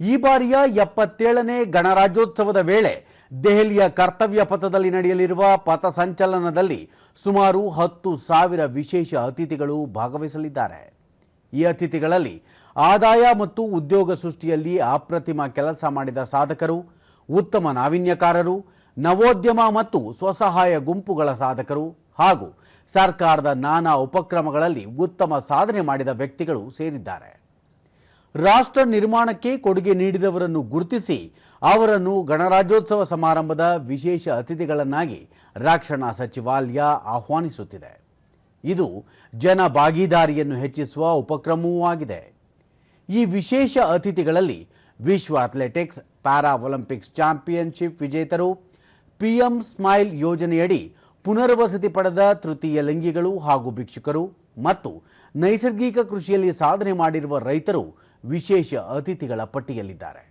ಈ ಬಾರಿಯ ಎಪ್ಪತ್ತೇಳನೇ ಗಣರಾಜ್ಯೋತ್ಸವದ ವೇಳೆ ದೆಹಲಿಯ ಕರ್ತವ್ಯ ಪಥದಲ್ಲಿ ನಡೆಯಲಿರುವ ಪಥಸಂಚಲನದಲ್ಲಿ ಸುಮಾರು ಹತ್ತು ಸಾವಿರ ವಿಶೇಷ ಅತಿಥಿಗಳು ಭಾಗವಹಿಸಲಿದ್ದಾರೆ. ಈ ಅತಿಥಿಗಳಲ್ಲಿ ಆದಾಯ ಮತ್ತು ಉದ್ಯೋಗ ಸೃಷ್ಟಿಯಲ್ಲಿ ಅಪ್ರತಿಮ ಕೆಲಸ ಮಾಡಿದ ಸಾಧಕರು, ಉತ್ತಮ ನಾವೀನ್ಯಕಾರರು, ನವೋದ್ಯಮ ಮತ್ತು ಸ್ವಸಹಾಯ ಗುಂಪುಗಳ ಸಾಧಕರು ಹಾಗೂ ಸರ್ಕಾರದ ನಾನಾ ಉಪಕ್ರಮಗಳಲ್ಲಿ ಉತ್ತಮ ಸಾಧನೆ ಮಾಡಿದ ವ್ಯಕ್ತಿಗಳು ಸೇರಿದ್ದಾರೆ. ರಾಷ್ಟ್ರ ನಿರ್ಮಾಣಕ್ಕೆ ಕೊಡುಗೆ ನೀಡಿದವರನ್ನು ಗುರುತಿಸಿ ಅವರನ್ನು ಗಣರಾಜ್ಯೋತ್ಸವ ಸಮಾರಂಭದ ವಿಶೇಷ ಅತಿಥಿಗಳನ್ನಾಗಿ ರಕ್ಷಣಾ ಸಚಿವಾಲಯ ಆಹ್ವಾನಿಸುತ್ತಿದೆ. ಇದು ಜನ ಭಾಗೀದಾರಿಯನ್ನು ಹೆಚ್ಚಿಸುವ ಉಪಕ್ರಮವೂ ಆಗಿದೆ. ಈ ವಿಶೇಷ ಅತಿಥಿಗಳಲ್ಲಿ ವಿಶ್ವ ಅಥ್ಲೆಟಿಕ್ಸ್ ಪ್ಯಾರಾ ಒಲಿಂಪಿಕ್ಸ್ ಚಾಂಪಿಯನ್ಶಿಪ್ ವಿಜೇತರು, ಪಿಎಂ ಸ್ಮೈಲ್ ಯೋಜನೆಯಡಿ ಪುನರ್ವಸತಿ ಪಡೆದ ತೃತೀಯ ಲಿಂಗಿಗಳು ಹಾಗೂ ಭಿಕ್ಷುಕರು ಮತ್ತು ನೈಸರ್ಗಿಕ ಕೃಷಿಯಲ್ಲಿ ಸಾಧನೆ ಮಾಡಿರುವ ರೈತರು ವಿಶೇಷ ಅತಿಥಿಗಳ ಪಟ್ಟಿಯಲ್ಲಿದ್ದಾರೆ.